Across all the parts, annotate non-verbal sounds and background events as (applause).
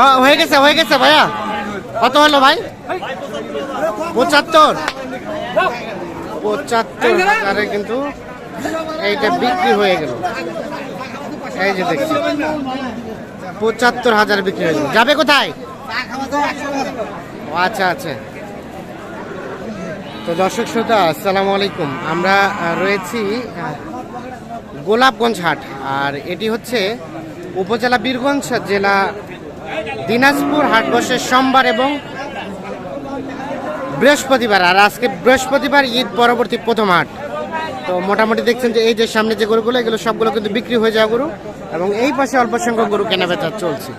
ও, হয়ে গেছে হয়ে গেছে ভাইয়া। কত হলো ভাই? পঁচাত্তর। পঁচাত্তর হাজারে কিন্তু এইটা বিক্রি হয়ে গেল। এই যে দেখছি। পঁচাত্তর হাজার বিক্রি হয়ে যাবে কোথায়? আচ্ছা আচ্ছা। তো দর্শক শ্রোতা আসসালামু আলাইকুম। আমরা রয়েছি গোলাপগঞ্জ হাট। আর এটি হচ্ছে উপজেলা বীরগঞ্জ জেলা দিনাজপুর হাট বসে সোমবার এবং বৃহস্পতিবার। আর আজকে বৃহস্পতিবার ঈদ পরবর্তী প্রথম হাট। তো মোটামুটি দেখছেন যে এই যে সামনে যে গরুগুলো এগুলো সবগুলো কিন্তু বিক্রি হয়ে যাওয়া গরু এবং এই পাশে অল্প সংখ্যক গরু কেনাবেচা চলছে।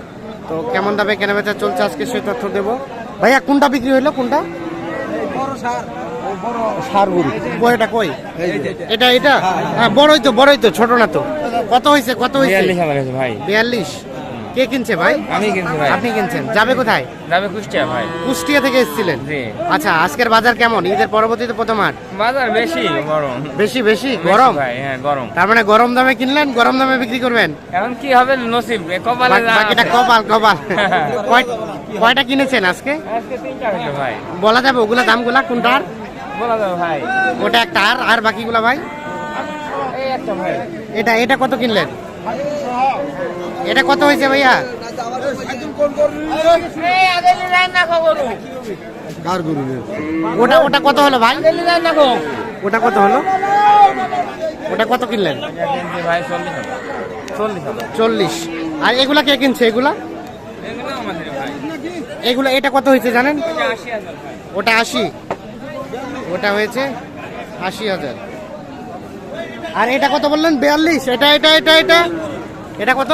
তো কেমন দামে কেনাবেচা চলছে আজকে সে তথ্য দেবো। ভাইয়া কোনটা বিক্রি হইল কোনটা? সার গরু। কয়টা কই? এটা এটা? হ্যাঁ বড়ই তো বড়ই তো ছোট না তো। কত হয়েছে কত হয়েছে ভাই। বিয়াল্লিশ। কে কিনছে ভাই? আমি কিনছি ভাই। আপনি কিনছেন। যাবে কোথায়? যাবে কুষ্টিয়া ভাই। কুষ্টিয়া থেকে এসেছিলেন? আচ্ছা আজকের বাজার কেমন? ঈদের পরবর্তীতে প্রথম হাট বাজার বেশি গরম। বেশি বেশি? গরম? ভাই হ্যাঁ গরম। তার মানে গরম দামে কিনলেন গরম দামে বিক্রি করবেন? এখন কি হবে নসিব? কপালে বাকিটা কপাল কপাল। (laughs) কয়টা কিনেছেন আজকে? আজকে তিনটা হইল ভাই। বলা যাবে ওগুলা দামগুলা কোনটার? বলা যাবে ভাই। ওটা একটা আর আর বাকিগুলা ভাই? এটা এটা কত কিনলেন? এটা কত হয়েছে ভাইয়া? ওটা ওটা কত হলো ভাই? ওটা কত হলো? ওটা কত কিনলেন? চল্লিশ। আর এগুলা কে কিনছে? এগুলা? এগুলো এটা কত হয়েছে জানেন? ওটা আশি। ওটা হয়েছে আশি হাজার। আর এটা কত বললেন? বিয়াল্লিশ। এটা এটা এটা এটা? এটা কত?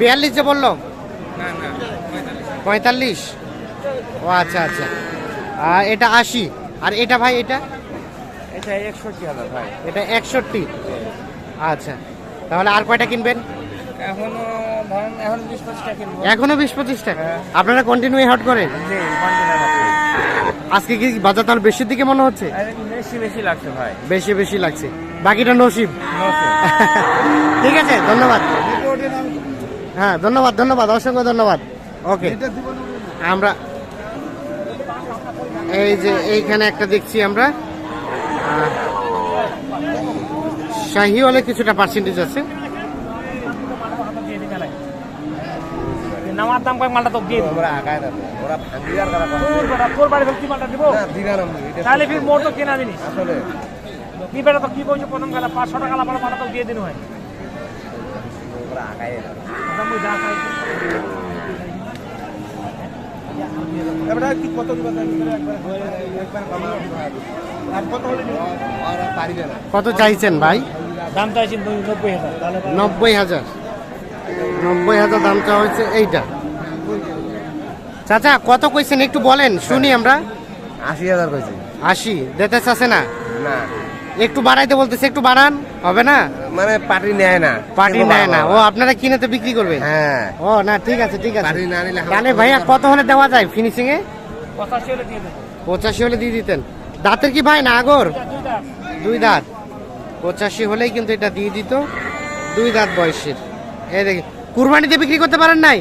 বিয়াল্লিশ যে বলল? পঁয়তাল্লিশ। ও আচ্ছা আচ্ছা। আর এটা আশি। আর এটা ভাই এটা? এটা একষট্টি হাজার ভাই। এটা একষট্টি। আচ্ছা। তাহলে আর কয়টা কিনবেন? এখনও বিশ পঁচিশটা হ্যাঁ। আপনারা কন্টিনিউ হট করেন আজকে কি বাজার তাহলে বেশির দিকে মনে হচ্ছে? বেশি বেশি লাগছে ভাই। বেশি বেশি লাগছে। বাকিটা নসিব। ঠিক আছে ধন্যবাদ। হ্যাঁ ধন্যবাদ ধন্যবাদ অসংখ্য ধন্যবাদ। ওকে। আমরা এই যে এইখানে একটা দেখছি আমরা। শাহিওয়ালে কিছুটা পার্সেন্টেজ আছে। নামার দাম কয়েক মালটা তো দিয়ে দিবো। তোর বেটা, তোর বাড়ি ফেলে কি মালটা দিব? তাহলে ফির মোর তো কেনা জিনিস। কি বেটা তো কি বলছো প্রথম গেলা? পাঁচশো টাকা লাভ মালটা তো দিয়ে দিন হয়। আচ্ছা, মুই যা খাই। কত চাইছেন ভাই? দাম নব্বই হাজার। তাহলে নব্বই হাজার। নব্বই হাজার দাম চাওয়া হয়েছে এইটা। চাচা কত কইছেন একটু বলেন শুনি আমরা। আশি হাজার কইছে। আশি দিতে চাচ্ছে না? না। একটু বাড়াইতে বলতেছে একটু বাড়ান হবে না? মানে পার্টি নেয় না পার্টি নেয় না। ও আপনারা কিনে তো বিক্রি করবে? হ্যাঁ। ও না ঠিক আছে ঠিক আছে। না নিলে তাহলে ভাইয়া কত হলে দেওয়া যায় ফিনিশিং এ? পঁচাশি হলে দিয়ে পঁচাশি হলে দিয়ে দিতেন। দাঁতের কি ভাই না আগর? দুই দুই দাঁত। পঁচাশি হলেই কিন্তু এটা দিয়ে দিত। দুই দাঁত বয়সের। এই দেখি কুরবানিতে বিক্রি করতে পারেন নাই?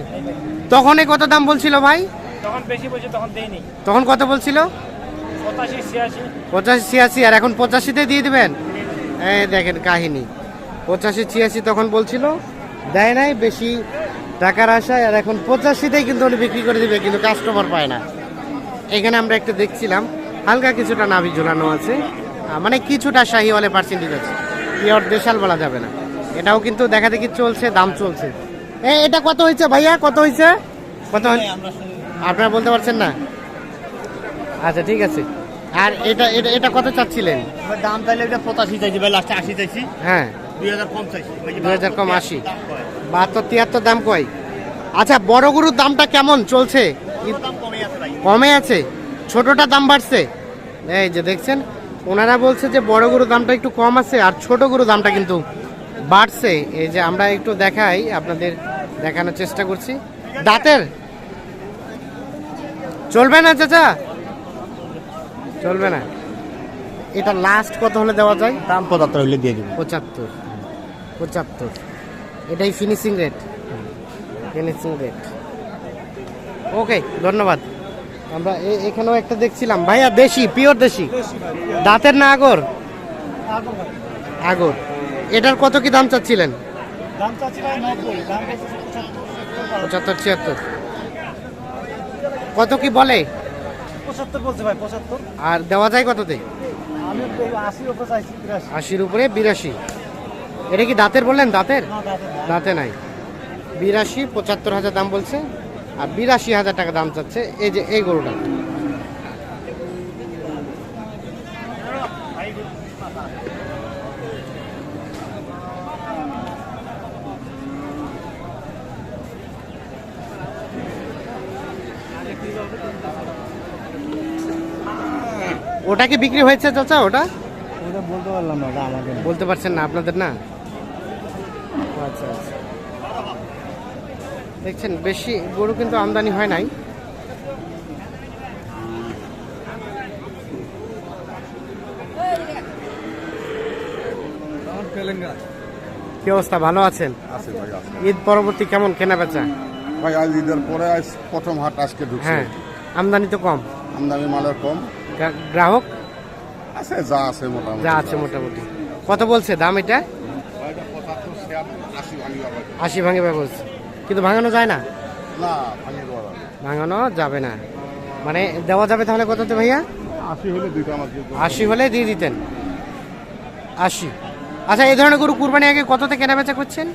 তখন এ কত দাম বলছিল ভাই? তখন বেশি বলছে তখন দেয়নি। তখন কত বলছিল? পঁচাশি ছিয়াশি। আর এখন পঁচাশিতে দিয়ে দিবেন? এই দেখেন কাহিনী। পঁচাশি ছিয়াশি তখন বলছিল। দেয় নাই বেশি টাকার আশায়। আর এখন পঁচাশিতেই কিন্তু উনি বিক্রি করে দিবে কিন্তু কাস্টমার পায় না। এখানে আমরা একটু দেখছিলাম। হালকা কিছুটা নাভি ঝুলানো আছে। মানে কিছুটা শাহিওয়ালে পার্সেন্টেজ আছে। পিওর দেশাল বলা যাবে না। এটাও কিন্তু দেখা দেখি চলছে দাম চলছে। এটা কত হয়েছে ভাইয়া? কত হয়েছে? কত আপনারা বলতে পারছেন না? আচ্ছা ঠিক আছে। আর এটা এটা এটা কত চাচ্ছিলেন? দাম তাহলে এটা পঁচাশি চাইছি ভাই লাস্টে আশি চাইছি। হ্যাঁ। দুই হাজার কম চাইছি দুই হাজার কম আশি। বাহাত্তর তিয়াত্তর দাম কয়? আচ্ছা বড় গরুর দামটা কেমন চলছে? দাম কমে আছে ভাই। কমে আছে? ছোটটা দাম বাড়ছে? এই যে দেখছেন ওনারা বলছে যে বড় গরুর দামটা একটু কম আছে আর ছোট গরুর দামটা কিন্তু বাড়ছে। এই যে আমরা একটু দেখাই আপনাদের দেখানোর চেষ্টা করছি। দাঁতের? চলবে না চাচা? চলবে না। এটা লাস্ট কত হলে দেওয়া যায়? দাম পঁচাত্তর হলে দিয়ে দিব। পঁচাত্তর। পঁচাত্তর। এটাই finishing rate finishing rate okay ধন্যবাদ। আমরা এ- এখানেও একটা দেখছিলাম। ভাইয়া দেশি পিওর দেশি। দাঁতের না আগর? আগর। এটার কত কি দাম চাচ্ছিলেন? দাম চাচ্ছি ভাই নব্বই। দাম পঁচাত্তর ছিয়াত্তর। কত কি বলে? পঁচাত্তর বলছে ভাই পঁচাত্তর। আর দেওয়া যায় কততে? আমি আশি ওপর চাইছি বিরাশি আশির উপরে বিরাশি। এটা কি দাঁতের বললেন? দাঁতের? দাঁতে নাই। বিরাশি পঁচাত্তর হাজার দাম বলছে আর বিরাশি হাজার টাকা দাম চাচ্ছে এই যে এই গরুটা। ওটা কি বিক্রি হয়েছে চাচা ওটা? ওটা বলতে পারলাম না ওটা আমাদের। বলতে পারছেন না আপনাদের না? আচ্ছা আচ্ছা। দেখছেন বেশি গরু কিন্তু আমদানি হয় নাই। কি অবস্থা ভালো আছেন? ঈদ পরবর্তী কেমন কেনা বেচা? ভাই আজ ঈদের পরে আজ প্রথম হাট আজকে ঢুকছে। হ্যাঁ আমদানি তো কম। আমদানি মালের কম। গ্রাহক? আছে যা আছে মোটামুটি। যা আছে মোটামুটি। কত বলছে দাম এটা? আশি ভাঙি ভাঙে বলছে। কিন্তু ভাঙানো যায় না। ভাঙানো যাবে না। মানে দেওয়া যাবে তাহলে কততে ভাইয়া? আশি হলে দিয়ে দিতেন। আশি। আচ্ছা এই ধরনের গরু কুরবানি আগে কততে কেনা বেচা করছেন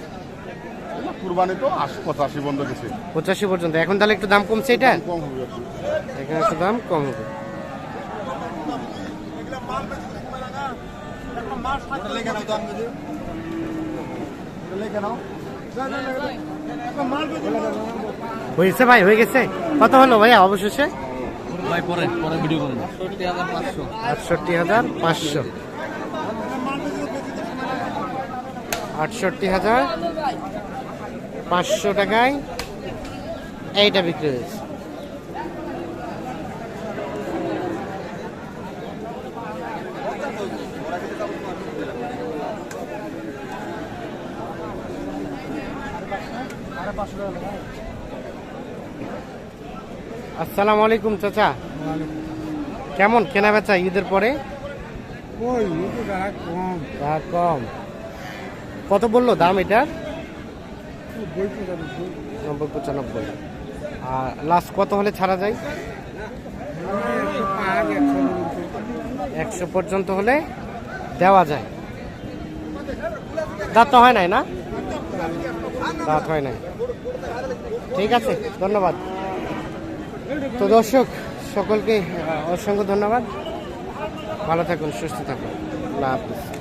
কুরবানি তো পঁচাশি বন্ধ গেছে। পঁচাশি পর্যন্ত। এখন তাহলে একটু দাম কমছে এটা? এখানে একটু দাম কম হবে। হয়েছে ভাই হয়ে গেছে। কত হলো ভাইয়া অবশেষে? ভাই পরে পরে ভিডিও করুন সত্যি হাজার পাঁচশো আটষট্টি হাজার পাঁচশো। আটষট্টি হাজার পাঁচশো টাকায় এইটা বিক্রি হয়েছে। আসসালামু আলাইকুম চাচা। কেমন কেনা বেচা ঈদের পরে? কম। কত বলল দাম এটার নব্বই পঁচানব্বই। আর লাস্ট কত হলে ছাড়া যায়? একশো পর্যন্ত হলে দেওয়া যায়। দাঁত তো হয় নাই না? দাঁত হয় নাই। ঠিক আছে, ধন্যবাদ। তো দর্শক, সকলকে অসংখ্য ধন্যবাদ। ভালো থাকুন, সুস্থ থাকুন। আল্লাহ হাফিজ।